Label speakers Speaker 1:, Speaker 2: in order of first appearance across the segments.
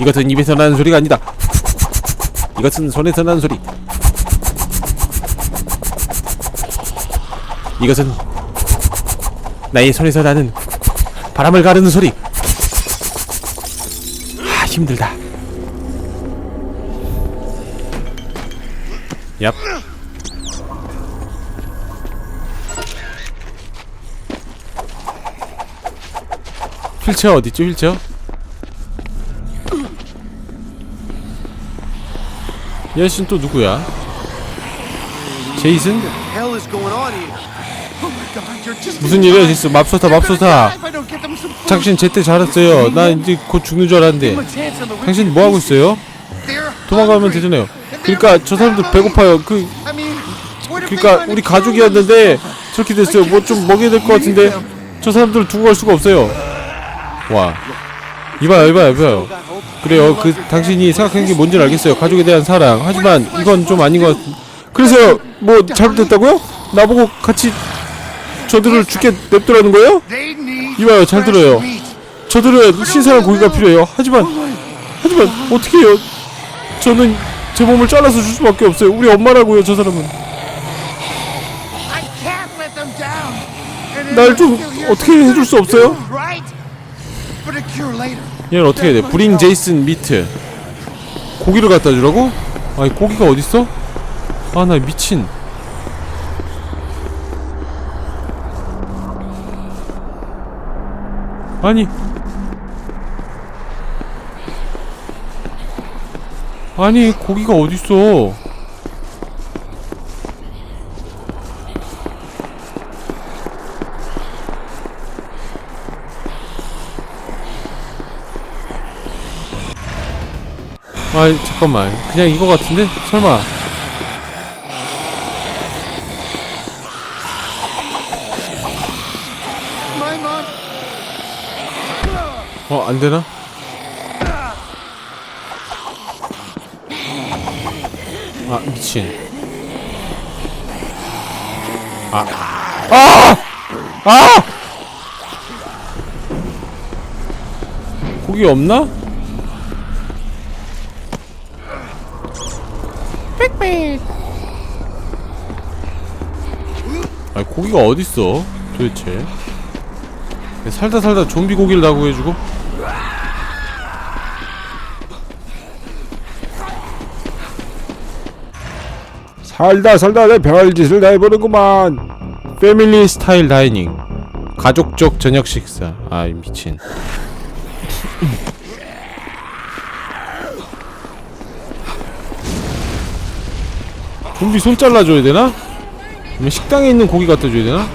Speaker 1: 이것은 입에서 나는 소리가 아니다. 이것은 손에서 나는 소리. 이것은 나의 손에서 나는 바람을 가르는 소리. 아 힘들다. 얍. 휠체어 어딨지 휠체어? 이 아저씨는 또 누구야? 제이슨?
Speaker 2: here?
Speaker 1: 무슨 일이야 제이스 맙소사 맙소사. 당신 제때 잘했어요. 나 이제 곧 죽는 줄 알았는데. 당신 뭐하고 있어요? 도망가면 되잖아요. 그니까 저 사람들 배고파요. 그 그니까 우리 가족이었는데 저렇게 됐어요. 뭐 좀 먹여야 될 것 같은데 저 사람들을 두고 갈 수가 없어요. 와 이봐요 이봐요 이봐요. 그래요. 그 당신이 생각하는 게 뭔지 알겠어요. 가족에 대한 사랑. 하지만 이건 좀 아닌 것 같... 그래서 뭐 잘못됐다고요? 나보고 같이 저들을 죽게 냅두라는 거예요? 이봐요 잘 들어요. 저들은 신선한 고기가 필요해요. 하지만 하지만 어떻게 해요? 저는 제 몸을 잘라서 줄 수밖에 없어요. 우리 엄마라고요 저 사람은. 날 좀 어떻게 해줄 수 없어요? 얘는 어떻게 해야 돼? 브링 제이슨 미트 고기를 갖다 주라고? 아니 고기가 어딨어? 아 나 미친 아니 아니 고기가 어딨어 아이 잠깐만 그냥 이거 같은데? 설마 어 안되나? 아 미친 아 아! 아! 고기 없나? 아니 고기가 어딨어 도대체? 살다 살다 좀비 고기를 다 구해주고? 살다 살다 내 별짓을 다 해보는구만. 패밀리 스타일 다이닝 가족적 저녁 식사. 아이 미친 좀비 손 잘라줘야 되나? 식당에 있는 고기 갖다 줘야 되나?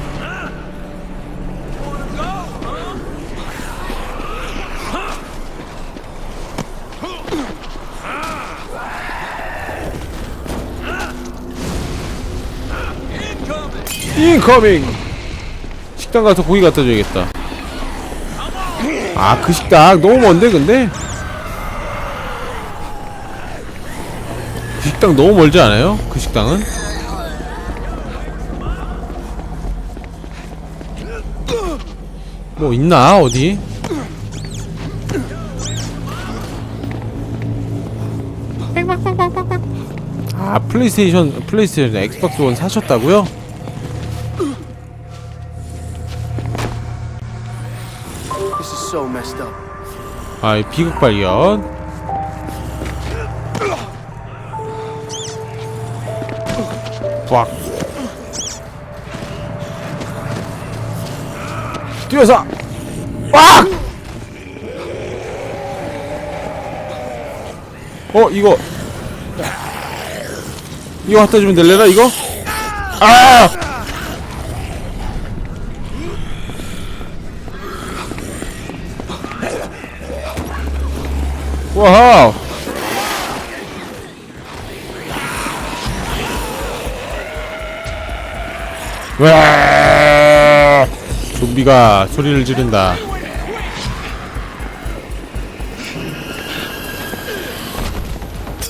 Speaker 1: 인커밍! 식당 가서 고기 갖다 줘야겠다. 아, 그 식당 너무 먼데, 근데? 그 식당 너무 멀지 않아요? 그 식당은? 뭐 있나 어디? 아 플레이스테이션 플레이스테이션 엑스박스 원 사셨다고요? 아 비극 발견 뛰어서 꽉! 어 이거 이거 갖다 주면 될래나 이거? 아! 와우 와 비가 소리를 지른다.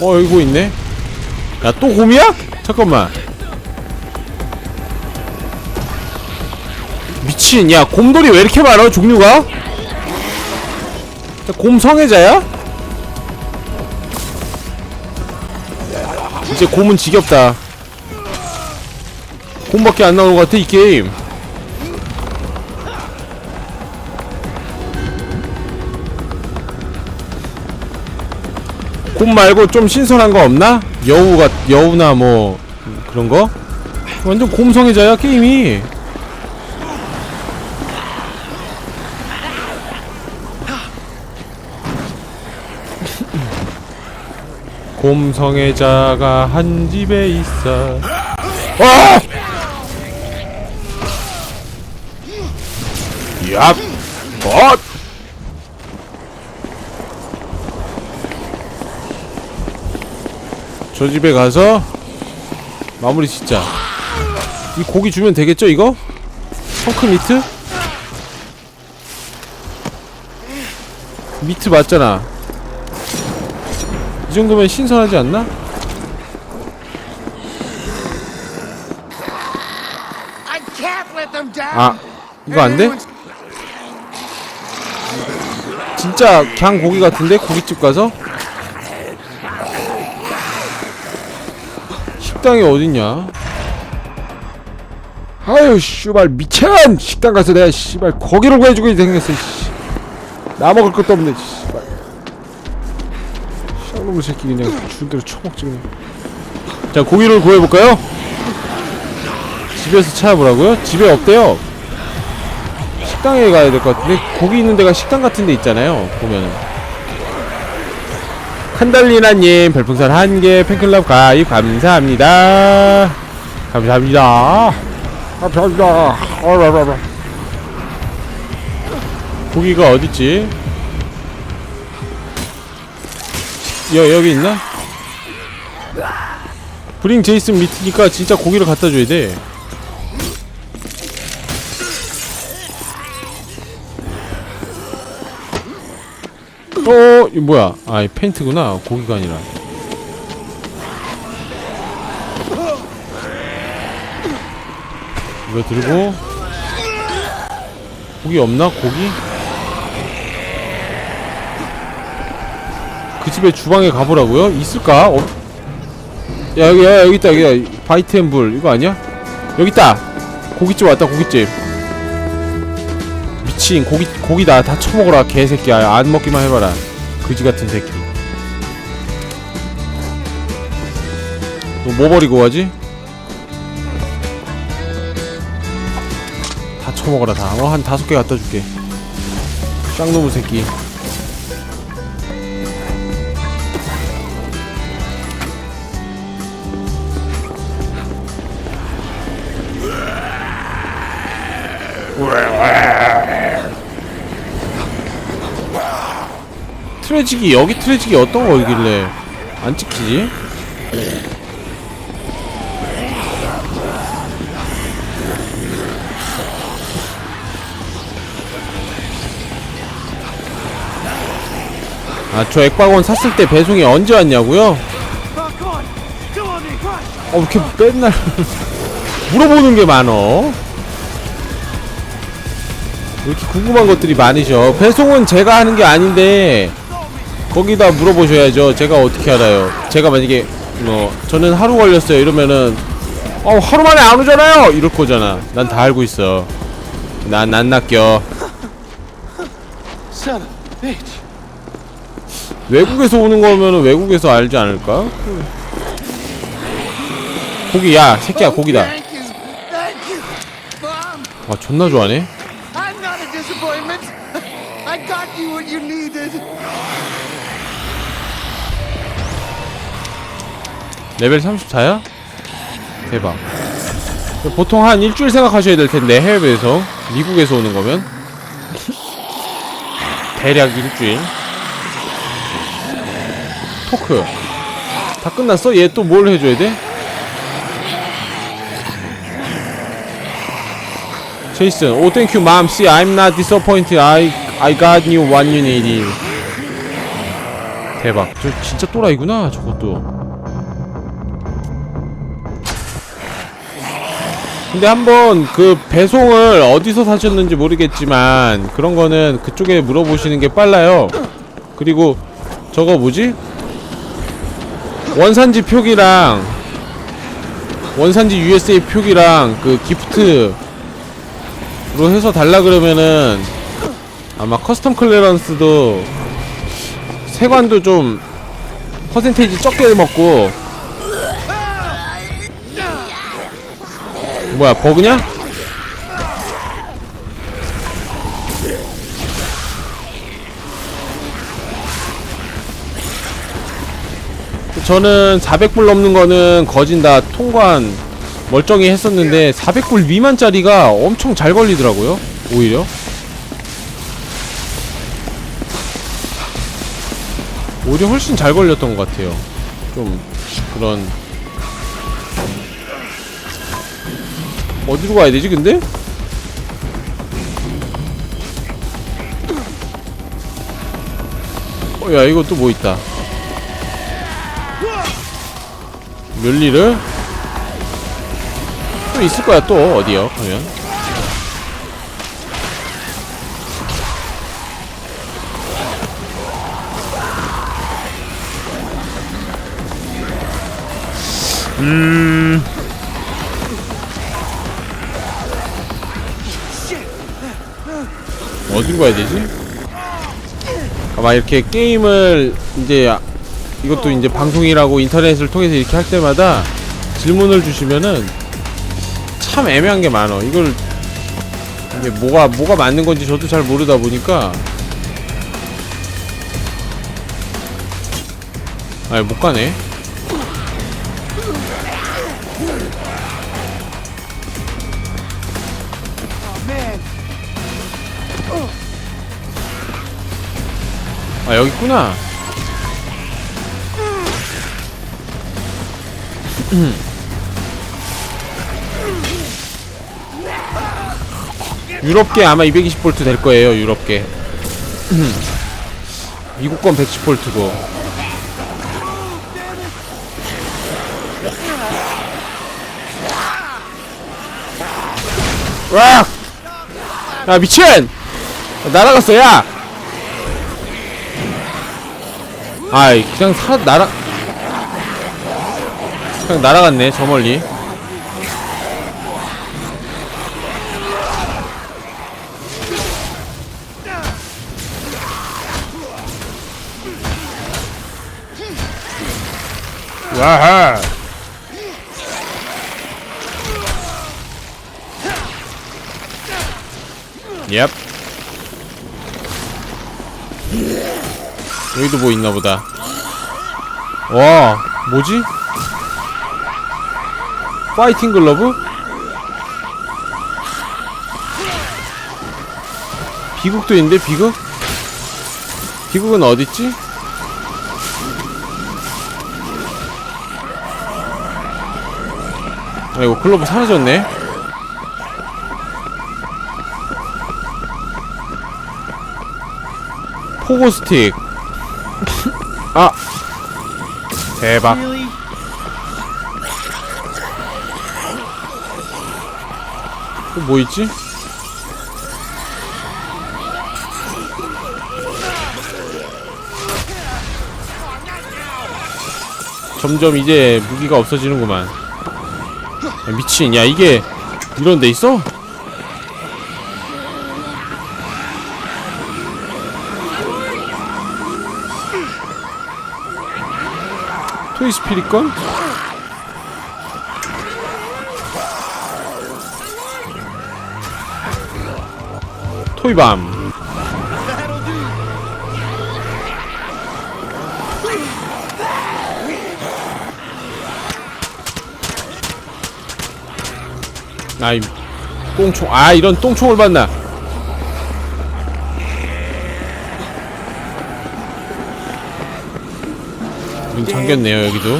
Speaker 1: 어, 여기 있네? 야, 또 곰이야? 잠깐만. 미친, 야, 곰돌이 왜 이렇게 많아, 종류가? 야, 곰 성애자야? 이제 곰은 지겹다. 곰밖에 안 나오는 것 같아, 이 게임. 곰 말고 좀 신선한 거 없나? 여우가 여우나 뭐 그런 거? 완전 곰성애자야 게임이 곰성애자가 한 집에 있어 아! 얍! 엇! 저 집에 가서 마무리 짓자 이 고기 주면 되겠죠 이거? 펑크 미트? 미트 맞잖아 이 정도면 신선하지 않나? 아 이거 안 돼? 진짜 그냥 고기 같은데? 고깃집 가서? 식당이 어딨냐? 아유 씨발 미친! 식당 가서 내가 씨발 고기를 구해주고 생겼어 씨. 나 먹을 것도 없네 씨발 쌍놈의 새끼 그냥 준 대로 처먹지 그냥 자 고기를 구해볼까요? 집에서 찾아보라고요? 집에 없대요 식당에 가야 될 것 같은데 고기 있는 데가 식당 같은 데 있잖아요 보면은 칸달리나님 별풍선 한 개 팬클럽 가입 감사합니다. 감사합니다. 감사합니다. 어라라라. 고기가 어딨지? 여 여기 있나? 브링 제이슨 미트니까 진짜 고기를 갖다 줘야 돼 어, 이 뭐야? 아, 이 펜트구나. 고기가 아니라. 이거 들고 고기 없나? 고기? 그 집에 주방에 가보라고요? 있을까? 어? 야 여기 야 여기 있다 여기 바이트 앤불 이거 아니야? 여기 있다. 고깃집 왔다 고깃집. 미친 고기 고기다. 다 처먹어라 개새끼야. 안 먹기만 해봐라. 그지 같은 새끼. 너 뭐 버리고 가지? 다 처먹어라 다어한 다섯 개 갖다 줄게. 쌍놈의 새끼 트레직이 여기 트레직이 어떤 거길래 안 찍히지? 아 저 액박원 샀을 때 배송이 언제 왔냐고요? 어, 왜 이렇게 맨날 물어보는 게 많어? 왜 이렇게 궁금한 것들이 많으셔? 배송은 제가 하는 게 아닌데 거기다 물어보셔야죠. 제가 어떻게 알아요? 제가 만약에 뭐 저는 하루 걸렸어요 이러면은 어 하루 만에 안 오잖아요 이럴 거잖아. 난 다 알고 있어. 난안 낚여. 외국에서 오는 거면은 외국에서 알지 않을까? 고기 야 새끼야 고기다. 아 존나 좋아하네.
Speaker 2: I'm not a disappointment. I got you what you needed.
Speaker 1: 레벨 34야? 대박. 보통 한 일주일 생각하셔야 될 텐데 해외에서 미국에서 오는 거면 대략 일주일. 토크. 다 끝났어? 얘 또 뭘 해줘야 돼? 제이슨, 오 땡큐 맘. See, I'm not disappointed. I I got you what you needed. 대박. 저 진짜 또라이구나. 저것도. 근데 한번 그 배송을 어디서 사셨는지 모르겠지만 그런 거는 그쪽에 물어보시는 게 빨라요. 그리고 저거 뭐지? 원산지 표기랑 원산지 USA 표기랑 그 기프트로 해서 달라 그러면은 아마 커스텀 클리어런스도 세관도 좀 퍼센테이지 적게 먹고 뭐야 버그냐? 저는 400불 넘는 거는 거진 다 통관 멀쩡히 했었는데 400불 미만짜리가 엄청 잘 걸리더라고요 오히려 오히려 훨씬 잘 걸렸던 것 같아요. 좀 그런. 어디로 가야 되지 근데? 어, 야 이거 또 뭐 있다. 멸리를? 또 있을 거야 또 어디요 그러면 음 어디로 가야 되지? 아마 이렇게 게임을 이제 아- 이것도 이제 방송이라고 인터넷을 통해서 이렇게 할 때마다 질문을 주시면은 참 애매한 게 많어. 이걸 이게 뭐가 뭐가 맞는 건지 저도 잘 모르다 보니까 아니 못 가네. 아 여기 있구나. 유럽계 아마 220V 될 거예요. 유럽계. 미국 건 110V고. 와! 야 미친! 날아갔어 야! 아이 그냥 사 날아 그냥 날아갔네 저 멀리. 와하! 옙 여기도 뭐 있나 보다 와 뭐지? 파이팅 글러브? 비국도 있는데 비국? 비국은 어딨지? 아이고 글러브 사라졌네 포고 스틱 대박? 또 뭐 있지? 점점 이제 무기가 없어지는구만 야, 미친 야 이게 이런 데 있어? 토이 스피릿 건? 토이밤. 아이 똥총 아 이런 똥총을 봤나 문 잠겼네요 여기도.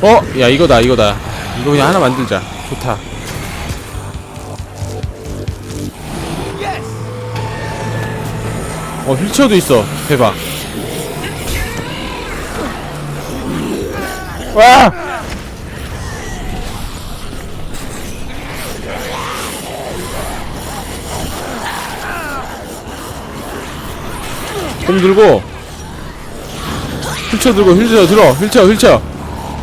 Speaker 1: 어? 야 이거다 이거다. 이거 그냥 하나 만들자. 좋다. 어 휠체어도 있어. 대박. 와 곰 들고. 휠체어 들고 휠체어 들어 휠체어 휠체어.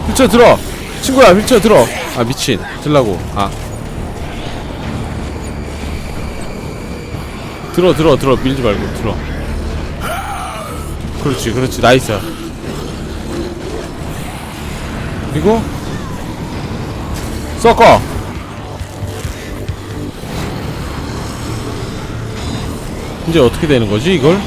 Speaker 1: 휠체어 들어. 친구야 휠체어 들어. 아 미친. 들라고. 아. 들어 들어 들어. 밀지 말고 들어. 그렇지 그렇지. 나이스. 그리고 섞어 이제 어떻게 되는 거지 이걸?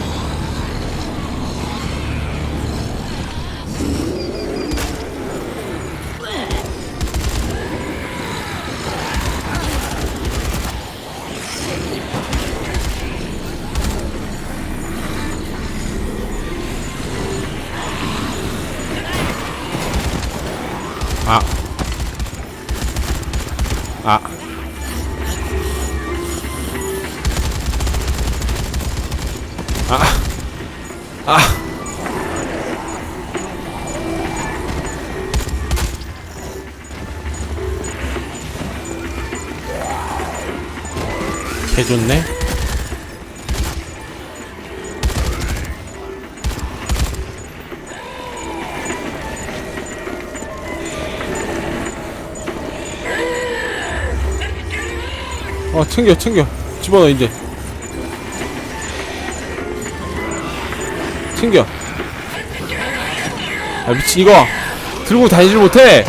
Speaker 1: 챙겨 챙겨. 집어넣어 이제. 챙겨. 아 미친 이거. 들고 다니질 못해.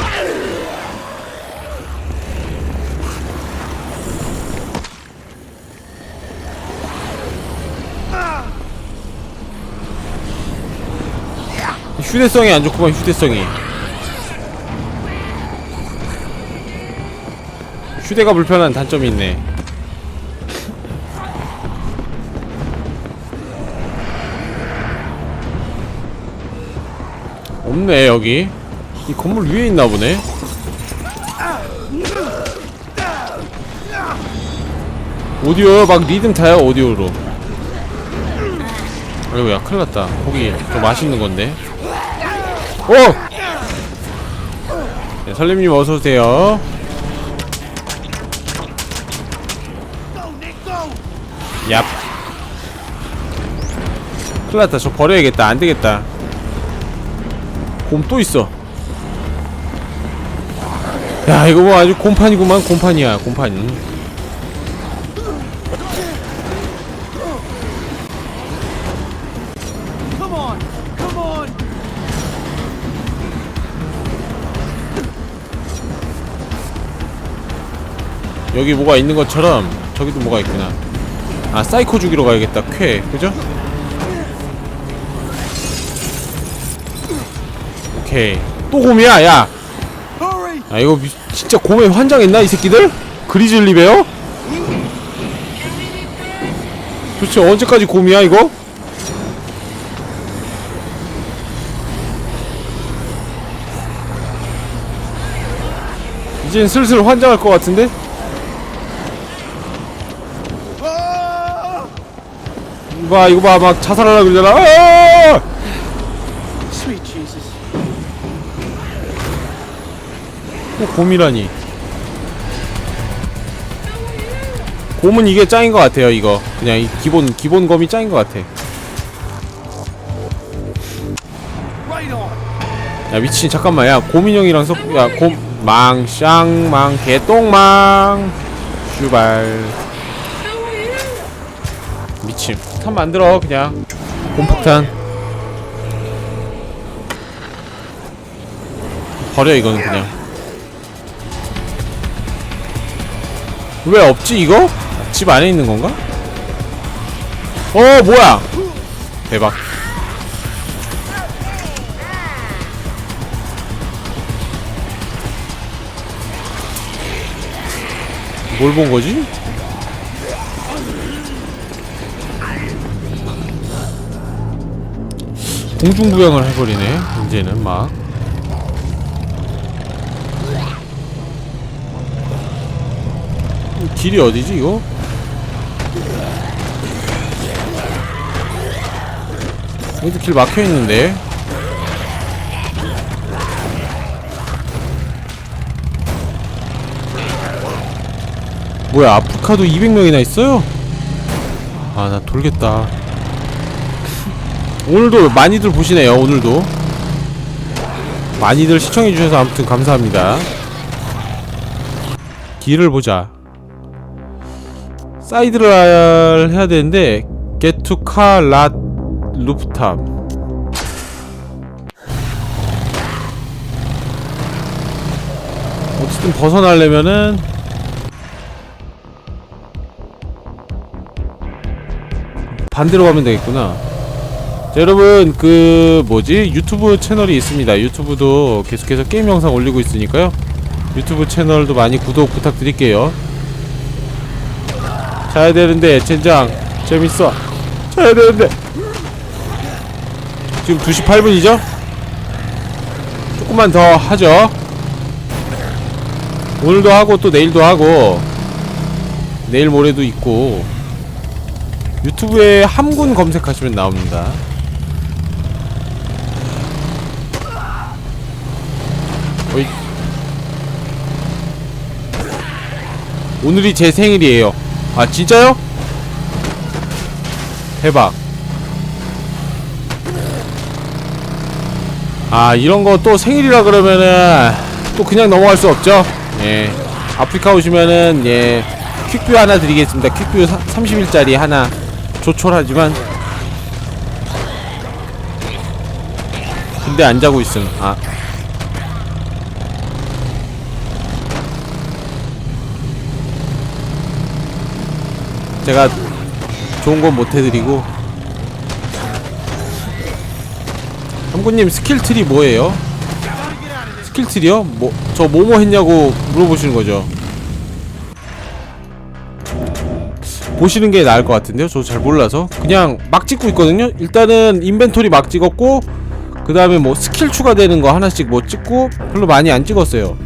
Speaker 1: 휴대성이 안 좋구만 휴대성이. 휴대가 불편한 단점이 있네 없네 여기. 이 건물 위에 있나 보네. 오디오 막 리듬 타요 오디오로. 아이고야 큰일났다. 고기 좀 맛있는 건데. 오! 네, 설렘님 어서오세요. 얍. 큰일났다. 저 버려야겠다. 안되겠다 곰 또 있어 야 이거 뭐 아주 곰판이구만 곰판이야 곰판. 여기 뭐가 있는 것처럼 저기도 뭐가 있구나 아 사이코 죽이러 가야겠다 쾌 그죠? 오케이 또 곰이야 야. 아 이거 미- 진짜 곰에 환장했나 이 새끼들? 그리즐리 베어? 도대체 언제까지 곰이야 이거? 이젠 슬슬 환장할 것 같은데?
Speaker 2: Ah!
Speaker 1: 이거 봐 이거 봐 막 자살하려고 그러잖아 아! 또 곰이라니. 곰은 이게 짱인 것 같아요 이거. 그냥 이 기본 기본 검이 짱인 것 같아. 야 미친 잠깐만. 야 곰인형이랑 섞야곰 망쌍망 개똥망. 슈발. 미친. 폭탄 만들어 그냥. 곰폭탄. 버려 이거는 그냥 왜 없지 이거? 집 안에 있는 건가? 어 뭐야 대박 뭘 본 거지? 공중부양을 해버리네 이제는 막 길이 어디지 이거? 여기도 길 막혀있는데. 뭐야 아프리카도 200명이나 있어요? 아 나 돌겠다. 오늘도 많이들 보시네요 오늘도. 많이들 시청해주셔서 아무튼 감사합니다. 길을 보자 사이드를 해야 되는데 get to car lot rooftop 어쨌든 벗어나려면은 반대로 가면 되겠구나. 자, 여러분 그 뭐지? 유튜브 채널이 있습니다. 유튜브도 계속해서 게임 영상 올리고 있으니까요. 유튜브 채널도 많이 구독 부탁드릴게요 자야 되는데 젠장. 재밌어. 자야 되는데. 지금 2시 8분이죠? 조금만 더 하죠. 오늘도 하고 또 내일도 하고. 내일 모레도 있고. 유튜브에 함군 검색하시면 나옵니다. 어이. 오늘이 제 생일이에요 아 진짜요? 대박. 아 이런 거 또 생일이라 그러면은 또 그냥 넘어갈 수 없죠? 예. 아프리카 오시면은 예. 퀵뷰 하나 드리겠습니다. 퀵뷰 30일짜리 하나 조촐하지만. 근데 안 자고 있음. 아 제가 좋은 건 못 해드리고 함구님 스킬트리 뭐예요? 스킬트리요? 뭐, 저 뭐뭐 했냐고 물어보시는 거죠 보시는 게 나을 것 같은데요? 저 잘 몰라서 그냥 막 찍고 있거든요? 일단은 인벤토리 막 찍었고 그 다음에 뭐 스킬 추가되는 거 하나씩 뭐 찍고 별로 많이 안 찍었어요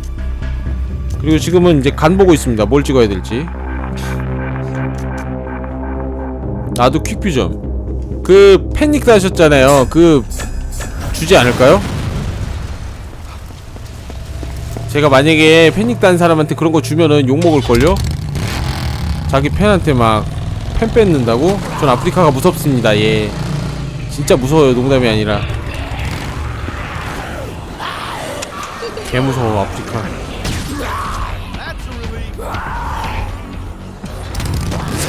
Speaker 1: 그리고 지금은 이제 간 보고 있습니다 뭘 찍어야 될지 나도 퀵뷰 좀그 패닉 다셨잖아요 그 주지 않을까요? 제가 만약에 패닉 단 사람한테 그런 거 주면은 욕 먹을걸요? 자기 팬한테 막 팬 뺏는다고? 전 아프리카가 무섭습니다 예 진짜 무서워요 농담이 아니라 개 무서워 아프리카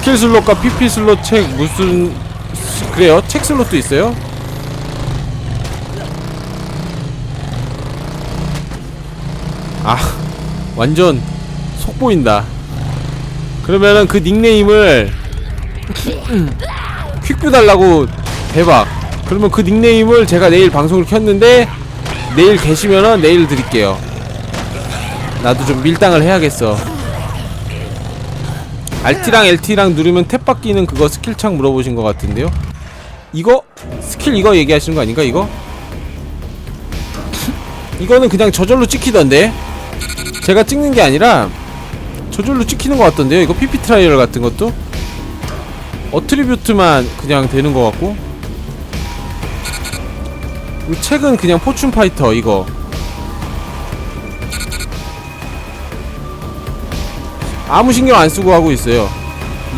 Speaker 1: 스킬 슬롯과 PP 슬롯 책 무슨 스- 그래요? 책 슬롯도 있어요? 아 완전 속 보인다 그러면은 그 닉네임을 퀵뷰 달라고 대박 그러면 그 닉네임을 제가 내일 방송을 켰는데 내일 계시면은 내일 드릴게요 나도 좀 밀당을 해야겠어 Rt랑 LT랑 누르면 탭 바뀌는 그거 스킬창 물어보신 것 같은데요? 이거? 스킬 이거 얘기하시는 거 아닌가 이거? 이거는 그냥 저절로 찍히던데? 제가 찍는 게 아니라 저절로 찍히는 것 같던데요? 이거 PP 트라이얼 같은 것도? 어트리뷰트만 그냥 되는 것 같고? 이 책은 그냥 포춘 파이터 이거 아무 신경 안 쓰고 하고 있어요.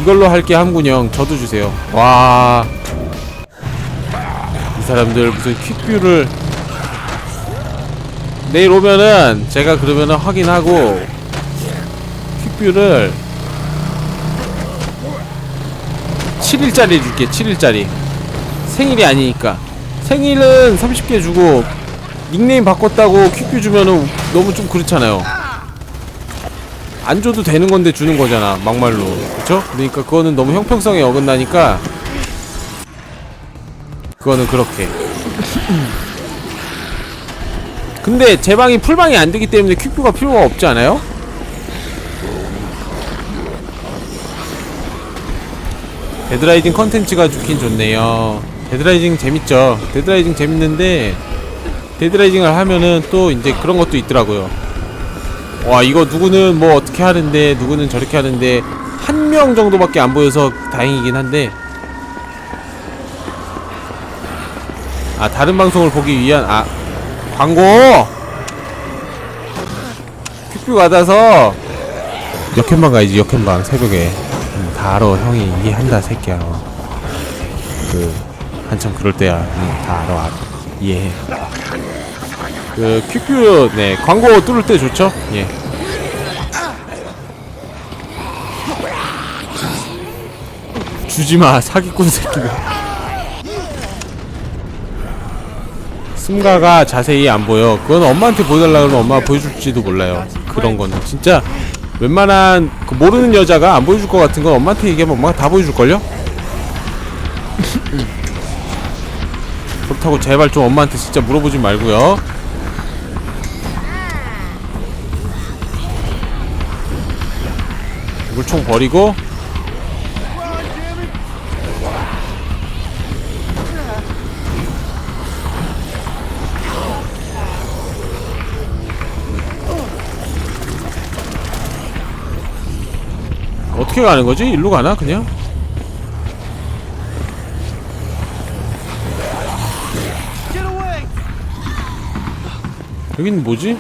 Speaker 1: 이걸로 할게 함군형 저도 주세요. 와 이 사람들 무슨 퀵뷰를. 내일 오면은 제가 그러면은 확인하고 퀵뷰를 7일짜리 줄게 7일짜리. 생일이 아니니까. 생일은 30개 주고 닉네임 바꿨다고 퀵뷰 주면은 너무 좀 그렇잖아요 안 줘도 되는 건데 주는 거잖아 막말로 그쵸? 그러니까 그거는 너무 형평성에 어긋나니까 그거는 그렇게 근데 제 방이 풀방이 안 되기 때문에 퀵뷰가 필요가 없지 않아요? 데드라이징 컨텐츠가 좋긴 좋네요. 데드라이징 재밌죠. 데드라이징 재밌는데 데드라이징을 하면은 또 이제 그런 것도 있더라고요. 와 이거 누구는 뭐 어떻게 하는데 누구는 저렇게 하는데 한 명 정도밖에 안 보여서 다행이긴 한데 아 다른 방송을 보기 위한 아 광고 퀵뷰 받아서 역행방 가야지 역행방 새벽에 음, 다 알아 형이 이해한다 새끼야 그 한참 그럴 때야. 응, 다 알아, 알아. 예. 그 큐큐 네 광고 뚫을 때 좋죠. 예. 주지마 사기꾼 새끼가. 승가가 자세히 안 보여. 그건 엄마한테 보여달라 그러면 엄마가 보여줄지도 몰라요. 그런 거는 진짜 웬만한 그 모르는 여자가 안 보여줄 것 같은 건 엄마한테 얘기하면 엄마가 다 보여줄걸요? 그렇다고 제발 좀 엄마한테 진짜 물어보지 말고요. 물총 버리고 어떻게 가는 거지? 일로 가나 그냥? 여긴 뭐지?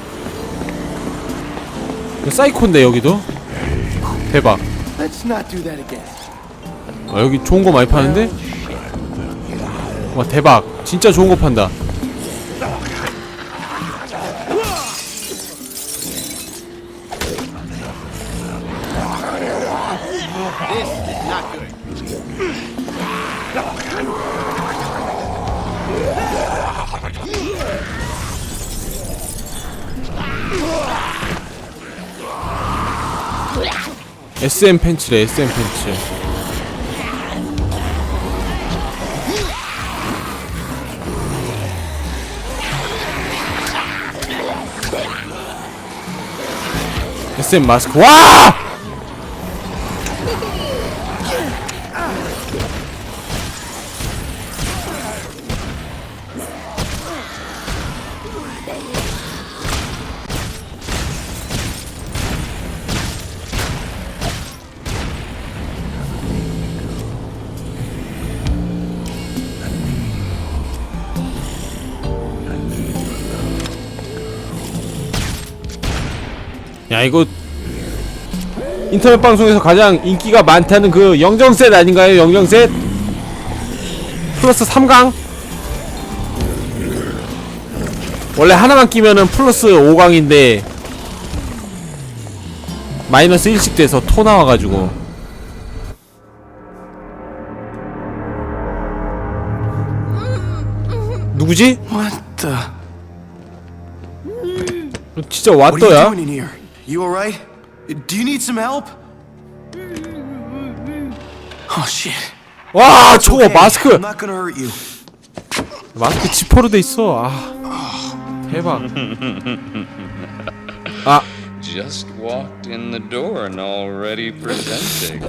Speaker 1: 사이코인데 여기도? 대박. 아, 여기 좋은 거 많이 파는데? 와 대박 진짜 좋은 거 판다 SM 팬츠래 SM 팬츠 SM 마스크 와! 이거 인터넷 방송에서 가장 인기가 많다는 그 영정셋 아닌가요? 영정셋? 플러스 3강? 원래 하나만 끼면은 플러스 5강인데 마이너스 1씩 돼서 토 나와가지고 누구지?
Speaker 2: The?
Speaker 1: 진짜 왓더야?
Speaker 2: doing in here? You alright? Do you need some help? Oh shit.
Speaker 1: 와 저거
Speaker 2: Okay,
Speaker 1: 마스크
Speaker 2: I'm not gonna hurt you.
Speaker 1: 마스크 지퍼로 돼 있어. 아 대박. 아
Speaker 3: Just walked in the door and already presenting.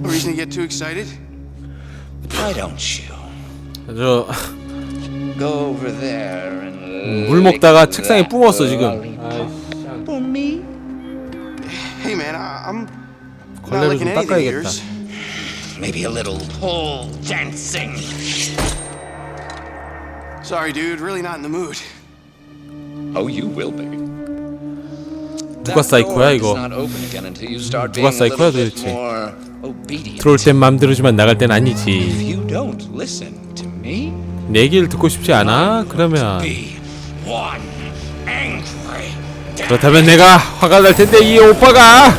Speaker 2: No reason to get too excited?
Speaker 3: Why don't you
Speaker 1: 저
Speaker 3: go over there and
Speaker 1: 물 먹다가
Speaker 3: lick
Speaker 1: 책상에
Speaker 3: that
Speaker 1: 뿜었어 지금.
Speaker 2: Hey man, I, I'm not
Speaker 1: 걸레로
Speaker 2: licking
Speaker 1: 좀
Speaker 2: anything of
Speaker 1: 닦아야겠다.
Speaker 2: yours.
Speaker 3: Maybe a little pole dancing.
Speaker 2: Sorry, dude. Really not in the mood.
Speaker 3: Oh, you will be.
Speaker 1: 누가 사이코야 이거?
Speaker 3: 누가
Speaker 1: 누가 사이코야, 도대체?
Speaker 3: obedient.
Speaker 1: 들어올 땐 맘대로지만 나갈 땐
Speaker 3: If
Speaker 1: 아니지.
Speaker 3: you don't listen to me,
Speaker 1: 내 얘기를 듣고 싶지 않아? 그러면
Speaker 3: be one.
Speaker 1: 그렇다면 내가 화가 날 텐데 이 오빠가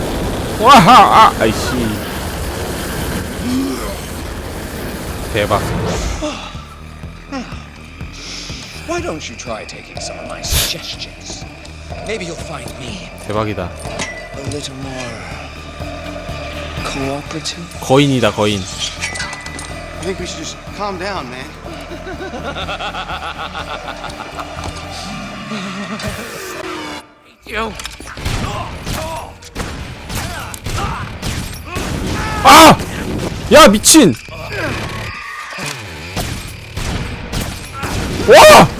Speaker 1: 와하 아 아이씨 대박.
Speaker 3: Why don't you try taking some of my suggestions? Maybe you'll find me
Speaker 1: 대박이다.
Speaker 3: a little more cooperative.
Speaker 1: 거인이다 거인.
Speaker 2: I think we should just calm down, man.
Speaker 1: 아! 야 미친! 와!